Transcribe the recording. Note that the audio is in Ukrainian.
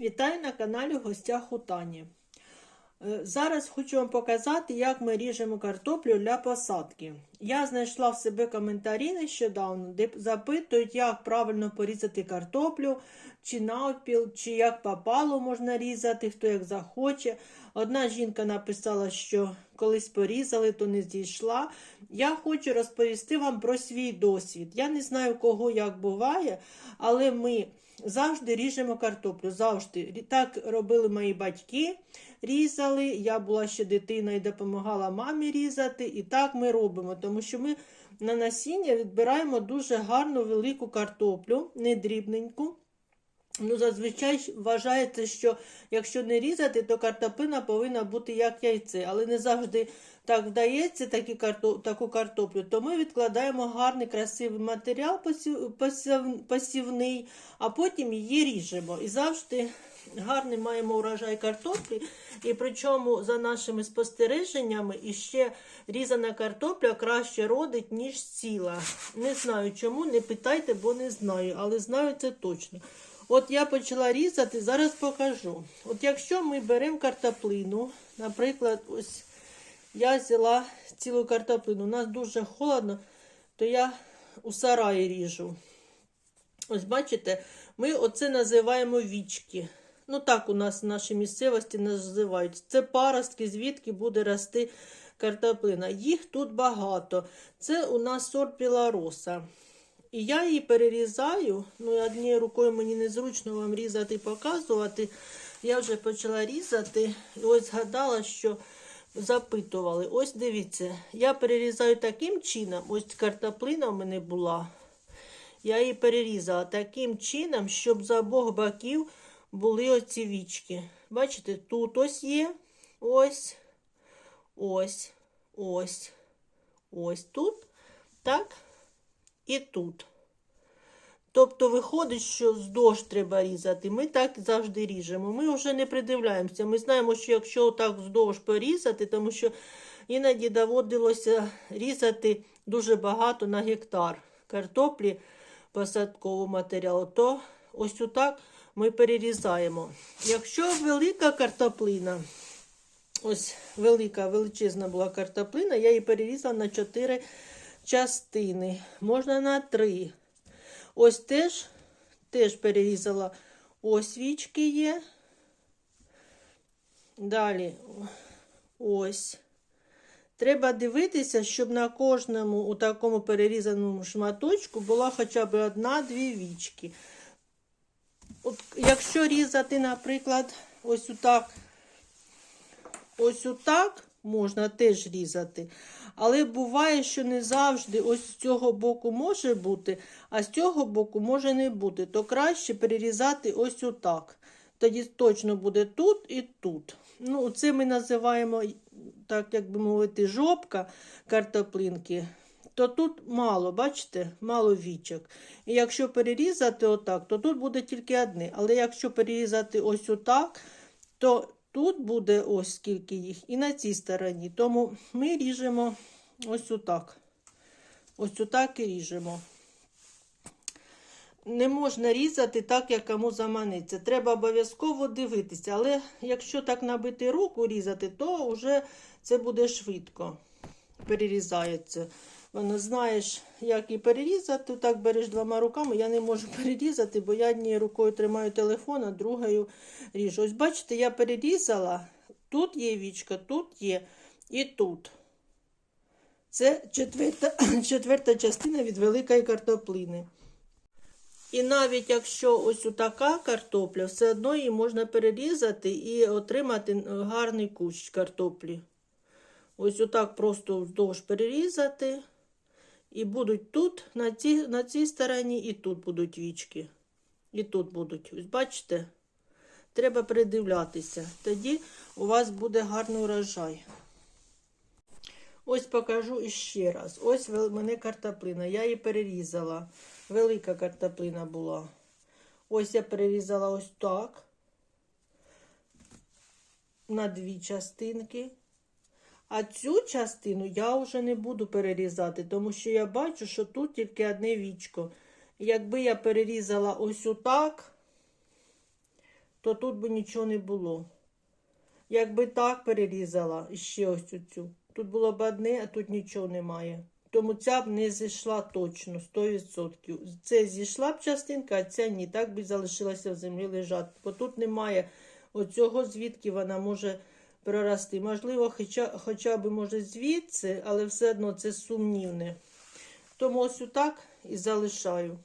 Вітаю на каналі в гостях Тані. Е, Зараз хочу вам показати, як ми ріжемо картоплю для посадки. Я знайшла в себе коментарі нещодавно, де запитують, як правильно порізати картоплю, чи навпіл, чи як попало можна різати, хто як захоче. Одна жінка написала, що колись порізали, то не зійшла. Я хочу розповісти вам про свій досвід. Я не знаю, кого як буває, але ми завжди ріжемо картоплю. Завжди. Так робили мої батьки, різали. Я була ще дитина і допомагала мамі різати. І так ми робимо, тому що ми на насіння відбираємо дуже гарну велику картоплю, не дрібненьку. Ну, зазвичай вважається, що якщо не різати, то картоплина повинна бути як яйце, але не завжди так вдається такі карто... таку картоплю. То ми відкладаємо гарний красивий матеріал посів... посівний, а потім її ріжемо. І завжди гарний маємо урожай картоплі. І причому, за нашими спостереженнями, іще різана картопля краще родить, ніж ціла. Не знаю чому, не питайте, бо не знаю, але знаю це точно. От я почала різати, зараз покажу. От якщо ми беремо картоплину, наприклад, ось я взяла цілу картоплину, у нас дуже холодно, то я у сараї ріжу. Ось бачите, ми оце називаємо вічки. Ну так у нас в нашій місцевості називають. Це паростки, звідки буде рости картоплина. Їх тут багато. Це у нас сорт білороса. І я її перерізаю. Ну, однією рукою мені незручно вам різати і показувати. Я вже почала різати. І ось згадала, що запитували. Ось дивіться, я перерізаю таким чином. Ось картоплина в мене була. Я її перерізала таким чином, щоб з обох боків були оці вічки. Бачите, тут ось є. Ось, ось, ось, ось тут. Так і тут. Тобто виходить, що вздовж треба різати. Ми так завжди ріжемо. Ми вже не придивляємося. Ми знаємо, що якщо так вздовж порізати, тому що іноді доводилося різати дуже багато на гектар картоплі посадкового матеріалу, то ось отак ми перерізаємо. Якщо велика картоплина, ось велика величезна була картоплина, я її перерізала на 4 частини, можна на 3. Ось теж, теж перерізала ось свічки є. Далі ось. Треба дивитися, щоб на кожному у такому перерізаному шматочку була хоча б одна-дві вічки. От, якщо різати, наприклад, ось отак, ось отак можна теж різати. Але буває, що не завжди ось з цього боку може бути, а з цього боку може не бути. То краще перерізати ось отак. Тоді точно буде тут і тут. Ну, Це ми називаємо, так як би мовити, жопка картоплинки. То тут мало, бачите, мало вічок. І якщо перерізати отак, то тут буде тільки одне. Але якщо перерізати ось отак, то тут буде ось скільки їх, і на цій стороні. Тому ми ріжемо ось отак. Ось отак і ріжемо. Не можна різати так, як кому заманиться. Треба обов'язково дивитися. Але якщо так набити руку різати, то вже це буде швидко. Перерізається. Воно знаєш, як і перерізати. Так береш двома руками. Я не можу перерізати, бо я однією рукою тримаю телефон, а другою ріжу. Ось бачите, я перерізала. Тут є вічка, тут є і тут. Це четверта, четверта частина від великої картоплини. І навіть якщо ось така картопля, все одно її можна перерізати і отримати гарний кущ картоплі. Ось отак просто вздовж перерізати. І будуть тут, на цій, на цій стороні, і тут будуть вічки. І тут будуть. Ось бачите? Треба придивлятися. Тоді у вас буде гарний урожай. Ось покажу іще раз. Ось в мене картоплина. Я її перерізала. Велика картоплина була. Ось я перерізала ось так. На дві частинки. А цю частину я вже не буду перерізати, тому що я бачу, що тут тільки одне вічко. Якби я перерізала ось отак, то тут би нічого не було. Якби так перерізала ще ось цю. Тут було б одне, а тут нічого немає. Тому ця б не зійшла точно 100%. Це зійшла б частинка, а ця ні. Так би залишилася в землі лежати. Бо тут немає оцього, звідки вона може прорости. Можливо, хоча, хоча б може звідси, але все одно це сумнівне. Тому ось отак і залишаю.